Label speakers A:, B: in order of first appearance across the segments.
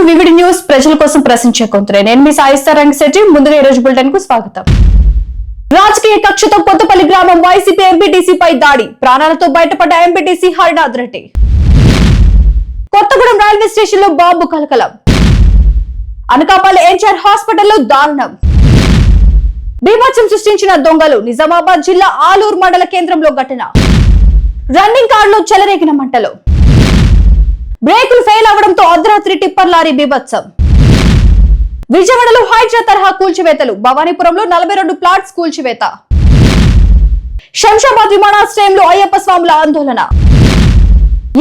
A: Welcome VVD news ప్రజల కోసం ప్రశ్నించే కొంతురే నేను మీ సాయిస్తా రంగశెట్టి ముందుగా ఈ రోజు బులెటిన్కు స్వాగతం. రాజకీయ కక్షతో కొత్తపల్లి గ్రామం వైసీపీ ఎంపీటీసీ పై దాడి. ప్రాణాలతో బయటపడ్డ ఎంపీటీసీ హరినాథ్ రెడ్డి. కొత్తగూడెం రైల్వే స్టేషన్లో బాంబు కలకలం. అనకాపల్లి ఎన్టీఆర్ హాస్పిటల్లో దారుణం. బీభత్సం సృష్టించిన దొంగలు నిజామాబాద్ జిల్లా ఆలూరు మండల కేంద్రంలో ఘటన. రన్నింగ్ కారులో చెలరేగిన మంటలు. బ్రేకులు ఫెయిల్ అవడంతో అర్ధరాత్రి టిప్పర్ లారీ బీభత్సం. విజయవాడలో హైడ్రా తరహా కూల్చివేతలు. భవానీపురంలో నలభై రెండు ప్లాట్స్ కూల్చివేత. శంషాబాద్ విమానాశ్రయంలో అయ్యప్ప స్వాముల ఆందోళన.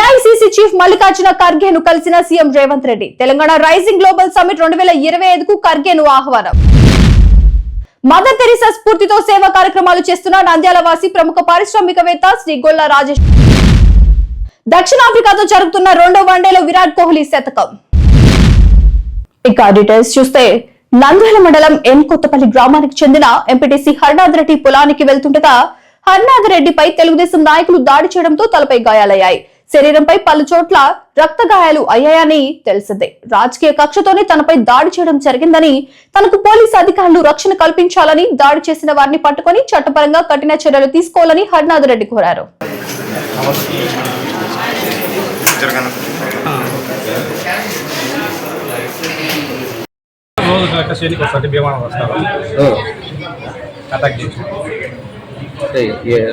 A: ఏఐసిసి చీఫ్ మల్లికార్జున ఖర్గేను కలిసిన CM Revanth Reddy. Telangana rising global summit రెండు వేల ఇరవై ఐదుకు ఖర్గేను ఆహ్వానం. మదర్ తెరిసా స్ఫూర్తితో సేవా కార్యక్రమాలు చేస్తున్న నంద్యాల వాసి ప్రముఖ పారిశ్రామికవేత్త శ్రీ గొల్ల రాజేష్. దక్షిణాఫ్రికాతో జరుగుతున్న రెండో వన్డేలో విరాట్ కోహ్లీ శతకం. ఇక డీటెయిల్స్ చూస్తే నంద్యాల మండలం ఎన్ కొత్తపల్లి గ్రామానికి చెందిన ఎంపీటీసీ హర్నాథ్ రెడ్డి పొలానికి వెళ్తుండగా హర్నాథ్ రెడ్డిపై తెలుగుదేశం నాయకులు దాడి చేయడంతో తలపై గాయాలయ్యాయి. శరీరంపై పలు చోట్ల రక్త గాయాలు అయ్యాయని తెలిసిందే. రాజకీయ కక్షతోనే తనపై దాడి చేయడం జరిగిందని తనకు పోలీసు అధికారులు రక్షణ కల్పించాలని దాడి చేసిన వారిని పట్టుకొని చట్టపరంగా కఠిన చర్యలు తీసుకోవాలని హర్నాథ్ రెడ్డి కోరారు.
B: రోజు లెక్క చేనికి వస్తుంది భీమానం వస్తారు? అటాక్ చేసి.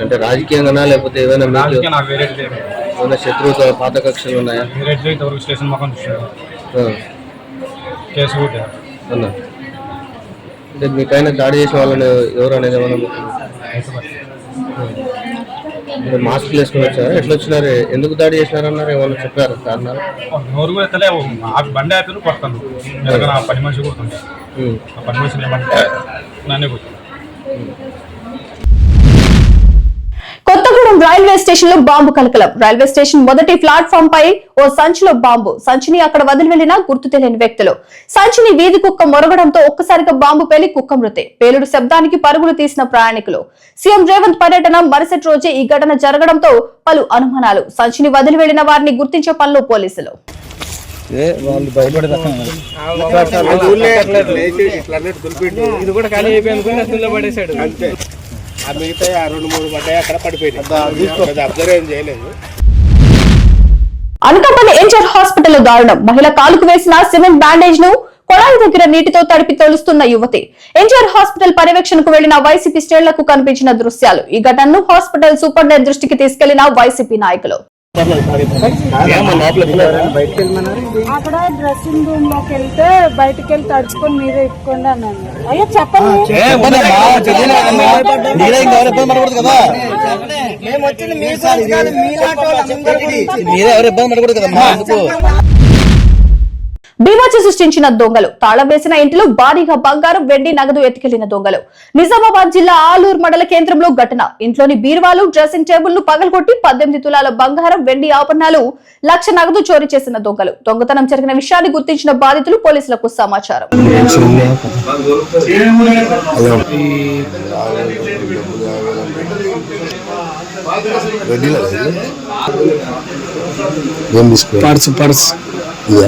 C: అంటే రాజకీయంగానా లేకపోతే మీకు
B: రాజకీయ నాకు వేరే లేదు.
C: ఏమైనా శత్రువుతో పాత కక్షలు ఉన్నాయా
B: వేరే స్టేషన్ మొఖం కేసు కూడా.
C: అన్నా అంటే మీపైన దాడి చేసిన వాళ్ళని ఎవరు అనేది ఏమైనా మాస్క్ వేసుకుని వచ్చారా ఎట్లా వచ్చినారు ఎందుకు దాడి చేసినారన్నారు? ఏమైనా చెప్పారు? కారణాలు?
B: నోరు కూడా ఎత్తలే బండి అయితే కొడతాను. పని మనిషి కొడుతుంది పని మనిషిని ఏమంటే నన్నే కొడుతుంది
A: కొత్తగూడెం రైల్వే స్టేషన్లో బాంబు కలకలం. రైల్వే స్టేషన్ మొదటి ప్లాట్ఫామ్ పై ఓ సంచిలో బాంబు. సంచిని అక్కడ వదిలి వెళ్ళిన గుర్తు తెలియని వ్యక్తులు. సంచిని వీధి కుక్క మొరగడంతో ఒక్కసారిగా బాంబు పేలి కుక్క మృతి. పేలుడు శబ్దానికి పరుగులు తీసిన ప్రయాణికులు. సీఎం రేవంత్ పర్యటన మరుసటి రోజే ఈ ఘటన జరగడంతో పలు అనుమానాలు. సంచిని వదిలి వెళ్ళిన వారిని గుర్తించే పనులు పోలీసులు.
D: ఇది కూడా ఖాళీ అందులో పడేశాడు. అంతే. ఆ మిగతా ఆ రెండు మూడు పడ్డాయి అక్కడ పడిపోయింది అబ్జర్వ్ ఏం చేయలేదు.
A: అనకాపల్లి ఎన్టీఆర్ హాస్పిటల్ దారుణం. మహిళ కాలుకు వేసిన సిమెంట్ బ్యాండేజ్ను కొళాయి దగ్గర నీటితో తడిపి తొలుస్తున్న యువతి. ఎన్టీఆర్ హాస్పిటల్ పర్యవేక్షణకు వెళ్ళిన వైసీపీ శ్రేణులకు కనిపించిన దృశ్యాలు. ఈ ఘటనను హాస్పిటల్ సూపరింటెండెంట్ దృష్టికి తీసుకెళ్ళిన వైసీపీ నాయకులు.
E: అక్కడ డ్రెస్సింగ్ రూమ్లోకి వెళ్తే బయటికి వెళ్ళి తడుచుకొని మీరే ఇట్టుకోండి అన్నాను అయ్యో చెప్పండి.
A: బీభత్స సృష్టించిన దొంగలు. తాళం వేసిన ఇంటిలో భారీగా బంగారం వెండి నగదు ఎత్తుకెళ్ళిన దొంగలు. నిజామాబాద్ జిల్లా ఆలూరు మండల కేంద్రంలో ఘటన. ఇంట్లోని బీరువాలు డ్రెస్సింగ్ టేబుల్ను పగలగొట్టి పద్దెనిమిది తులాల బంగారం వెండి ఆభరణాలు లక్ష నగదు చోరీ చేసిన దొంగలు. దొంగతనం జరిగిన విషయాన్ని గుర్తించిన బాధితులు పోలీసులకు సమాచారం.
F: Purse purse. ఇదే?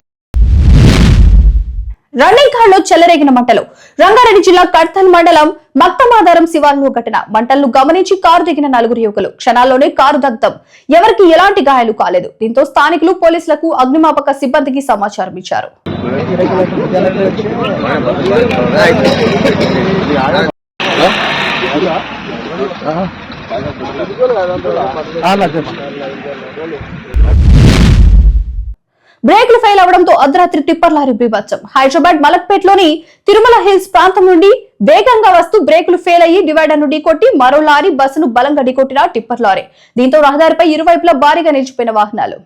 D: వేరే
A: చెలరేగిన మంటలు. రంగారెడ్డి జిల్లా కడ్తల్ మండలం మక్తమాధారం శివార్లో ఘటన. మంటలను గమనించి కారు దిగిన నలుగురు యువకులు. క్షణాల్లోనే కారు దగ్ధం. ఎవరికి ఎలాంటి గాయాలు కాలేదు. దీంతో స్థానికులు పోలీసులకు అగ్నిమాపక సిబ్బందికి సమాచారం ఇచ్చారు. బ్రేక్లు ఫెయిల్ అవడంతో అర్ధరాత్రి టిప్పర్ లారీ బీభత్సం. హైదరాబాద్ మలక్పేట్లోని తిరుమల హిల్స్ ప్రాంతం నుండి వేగంగా వస్తూ బ్రేకులు ఫెయిల్ అయ్యి డివైడర్ను ఢీకొట్టి మరో లారీ బస్సును బలంగా ఢీకొట్టిన టిప్పర్ లారీ. దీంతో రహదారిపై ఇరువైపులా భారీగా నిలిచిపోయిన వాహనాలు.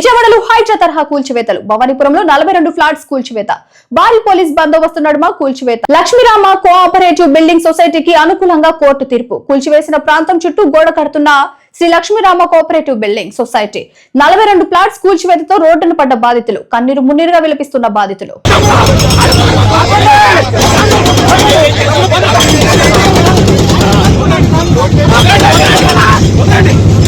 A: విజయవాడలో హైడ్రా తరహా కూల్చివేతలు. భవానీపురంలో నలభై రెండు ఫ్లాట్స్ కూల్చివేత. భారీ పోలీస్ బందోబస్తు నడుమ కూల్చివేత. లక్ష్మీరామ కోఆపరేటివ్ బిల్డింగ్ సొసైటీకి అనుకూలంగా కోర్టు తీర్పు. కూల్చివేసిన ప్రాంతం చుట్టూ గోడ కడుతున్న Shri Lakshmirama cooperative building society. నలభై రెండు ఫ్లాట్స్ కూల్చివేతతో రోడ్డున పడ్డ బాధితులు. కన్నీరు మున్నీరుగా విలపిస్తున్న బాధితులు. ఉండండి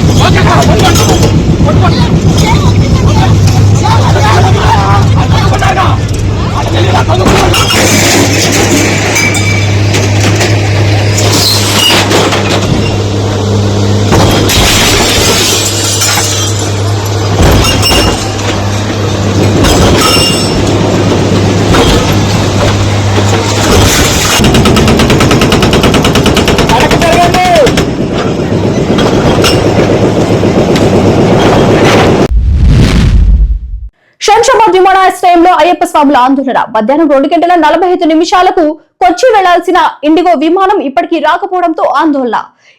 A: అయ్యప్ప స్వాముల ఆందోళన. మధ్యాహ్నం రెండు గంటల నలభై ఐదు నిమిషాలకు కొచ్చి వెళ్ళాల్సిన ఇండిగో విమానం ఇప్పటికీ రాకపోవడంతో ఆందోళన.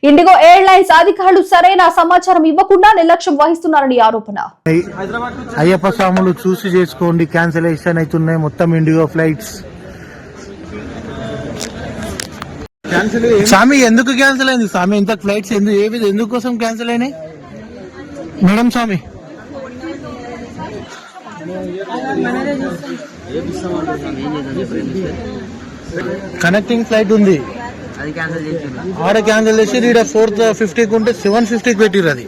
A: ఇండిగో ఎయిర్లైన్స్ అధికారులు సరైన సమాచారం ఇవ్వకుండా నిర్లక్ష్యం వహిస్తున్నారని ఆరోపణ.
G: అయ్యప్ప స్వాములు చూసి చేసుకోండి క్యాన్సిలేషన్ అవుతున్నాయి మొత్తం ఇండిగో ఫ్లైట్స్ స్వామి ఎందుకు క్యాన్సిల్ అయింది? స్వామి ఇంత ఫ్లైట్స్ ఎందుకు ఏ విధంగా ఎందుకోసం క్యాన్సిల్ అయినాయి? మేడం స్వామి కనెక్టింగ్ ఫ్లైట్ ఉంది. ఆడ క్యాన్సిల్ చేసి ఈడ ఫోర్త్ ఫిఫ్టీకి ఉంటే సెవెన్ ఫిఫ్టీకి పెట్టిర్రు అది.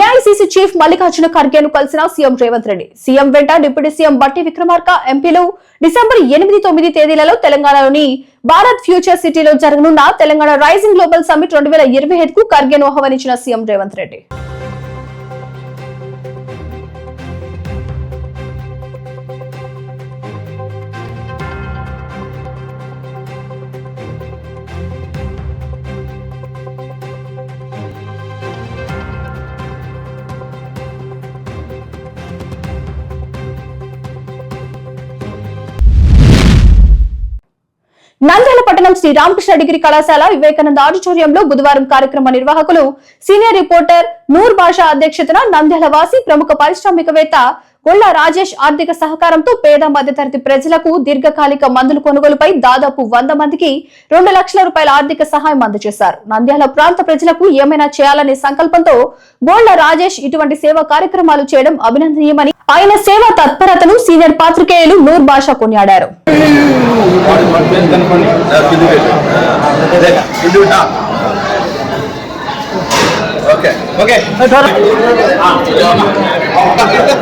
A: ఏఐసీసీ చీఫ్ మల్లికార్జున ఖర్గేను కలిసిన సీఎం రేవంత్ రెడ్డి సీఎం వెంట డిప్యూటీ సీఎం బట్టి విక్రమార్క ఎంపీలు డిసెంబర్ ఎనిమిది తొమ్మిది తేదీలలో తెలంగాణలోని భారత్ ఫ్యూచర్ సిటీలో జరగనున్న తెలంగాణ రైజింగ్ గ్లోబల్ సమ్మిట్ రెండు వేల ఇరవై ఐదుకు ఖర్గేను ఆహ్వానించిన సీఎం రేవంత్ రెడ్డి నంద్యాల పట్టణం శ్రీ రామకృష్ణ డిగ్రీ కళాశాల వివేకానంద ఆడిటోరియంలో బుధవారం కార్యక్రమ నిర్వాహకులు సీనియర్ రిపోర్టర్ నూర్ బాషా అధ్యక్షతన నంద్యాల వాసి ప్రముఖ పారిశ్రామికవేత్త గొల్ల రాజేష్ ఆర్థిక సహకారంతో పేద మధ్యతరగతి ప్రజలకు దీర్ఘకాలిక మందుల కొనుగోలుపై దాదాపు వంద మందికి రెండు లక్షల రూపాయల ఆర్థిక సహాయం అందజేశారు. నంద్యాల ప్రాంత ప్రజలకు ఏమైనా చేయాలనే సంకల్పంతో గోళ్ళ రాజేష్ ఇటువంటి సేవా కార్యక్రమాలు చేయడం అభినందనీయమని ఆయన సేవా తత్పరతను సీనియర్ పాత్రికేయులు నూర్ బాషా కొనియాడారు.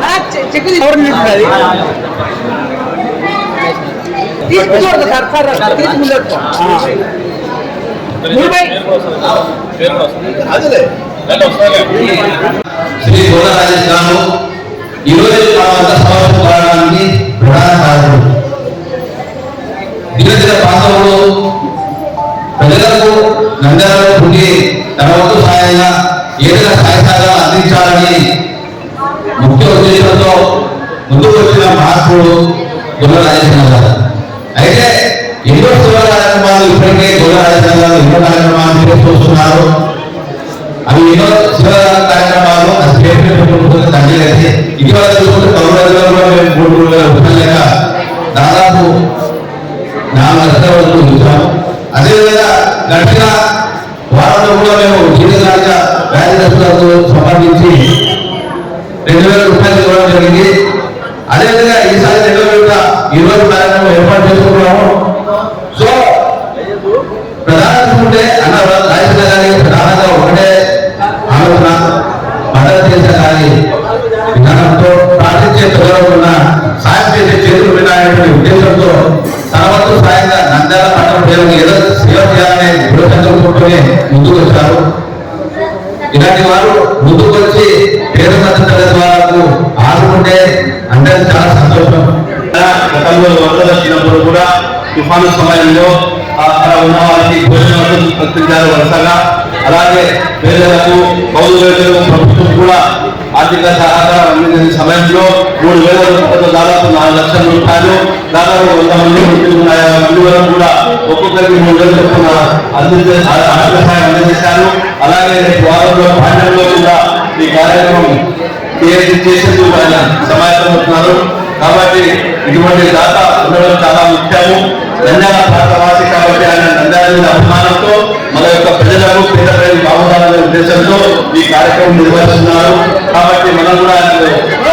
H: ఈరోజు మా వద్ద సమావేశం కావడానికి ప్రధాన కారణం దినదిన ప్రాంతంలో ప్రజలకు పుట్టి తన వంతు సహాయంగా ఏదైనా సహాయకాలు అందించాలని ఉద్దేశంతో ముందుకు వచ్చిన మహాత్ముడు గొల్ల రాజేశ్వర గారు అయితే ఎన్నో సేవా కార్యక్రమాలు ఇప్పటికే గొల్ల రాజేశ్వర గారు ఎన్నో కార్యక్రమాలు చేసుకొస్తున్నారు అవి ఎన్నో శివ కార్యక్రమాలు ఆ స్టేట్ తగ్గలేదు ఇటీవల చూసుకుంటే కౌరవులలో కూడా మేము మూడు మూడు వేల రూపాయలు దాదాపు నాలుగు లక్షల వరకు చూసాము. అదేవిధంగా గట్టిగా వారంలో కూడా మేము జీవితాలుగా వ్యాధి సంబంధించి రెండు వేల రూపాయలు ఇవ్వడం జరిగింది. అదేవిధంగా ఈసారి రెండు వేల ఇరవై కార్యక్రమం ఏర్పాటు చేసుకుంటున్నాము. సో ప్రధాన చూసుకుంటే అన్న రాజకీయ గారి ప్రధానంగా ఒకటే ఆలోచన మద్దతు చేసిన గారి విధానంతో ప్రార్థించే పిల్లలు ఉన్న సాయం చేసే చేతులు వినాయకుడి ఉద్దేశంతో తన సాయంగా నంద్యాల పట్టణ ప్రజలకు ఏదో సేవ చేయాలనే దృఢ సంకల్పంతోనే ముందుకు వచ్చారు. ఇలాంటి వారు ముందుకు వచ్చి పేద మద్దతు ఆదుకుంటే అందరికి చాలా సంతోషం.
I: గతంలో వరద వచ్చినప్పుడు కూడా తుఫాను సమయంలో
H: అక్కడ ఉన్న వారికి భోజనం కల్పించారు వరుసగా. అలాగే పేదలకు కౌలులకు ప్రభుత్వం కూడా ఆర్థిక సహకారం అందించిన సమయంలో మూడు వేల రూపాయలతో దాదాపు నాలుగు లక్షల రూపాయలు దాదాపు వంద మంది మంది వరకు కూడా ఒక్కొక్కరికి మూడు వేల చొప్పున అందించే ఆర్థిక సహాయం అందజేశారు అలాగే రేపు వారంలో పాండ్యంలో కూడా ఈ కార్యక్రమం ఏది చేసేందుకు ఆయన సమాయత్తమవుతున్నారు కాబట్టి ఇటువంటి దాత ఉండడం చాలా ముఖ్యము. నంద్యాల ప్రాంతవాసి కాబట్టి ఆయన నంద్యాల మీద అభిమానంతో మన యొక్క ప్రజలకు పేద ప్రజలు బాగుండాలనే ఉద్దేశంతో ఈ కార్యక్రమం నిర్వహిస్తున్నారు. కాబట్టి మనం కూడా ఆయనకు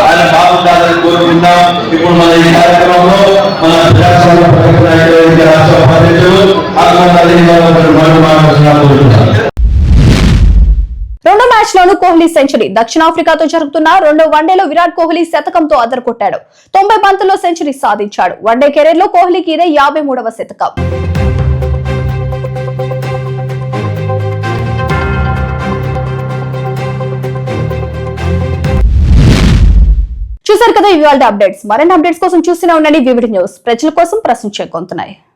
H: ఆయన బాగుండాలని కోరుకుందాం ఇప్పుడు మన ఈ కార్యక్రమంలో మన ప్రజాస్వామ్య రాష్ట్ర ఉపాధ్యక్షులు ఆత్మహత్య మనం కోరుకుంటాం
A: మ్యాచ్ లోను కోహ్లీ సెంచరీ. దక్షిణాఫ్రికాతో జరుగుతున్న రెండో వన్డేలో విరాట్ కోహ్లీ శతకంతో అదరకొట్టాడు తొంభై బంతుల్లో సెంచరీ సాధించాడు. వన్డే కెరీర్లో కోహ్లీకి ఇదే యాభై మూడవ శతకం. చూసారు కదా ఇవాళ అప్డేట్స్ మరిన్ని అప్డేట్స్ కోసం చూస్తూనే ఉండండి. VVD news. ప్రజల కోసం ప్రశ్నించే కొంతున్నాయి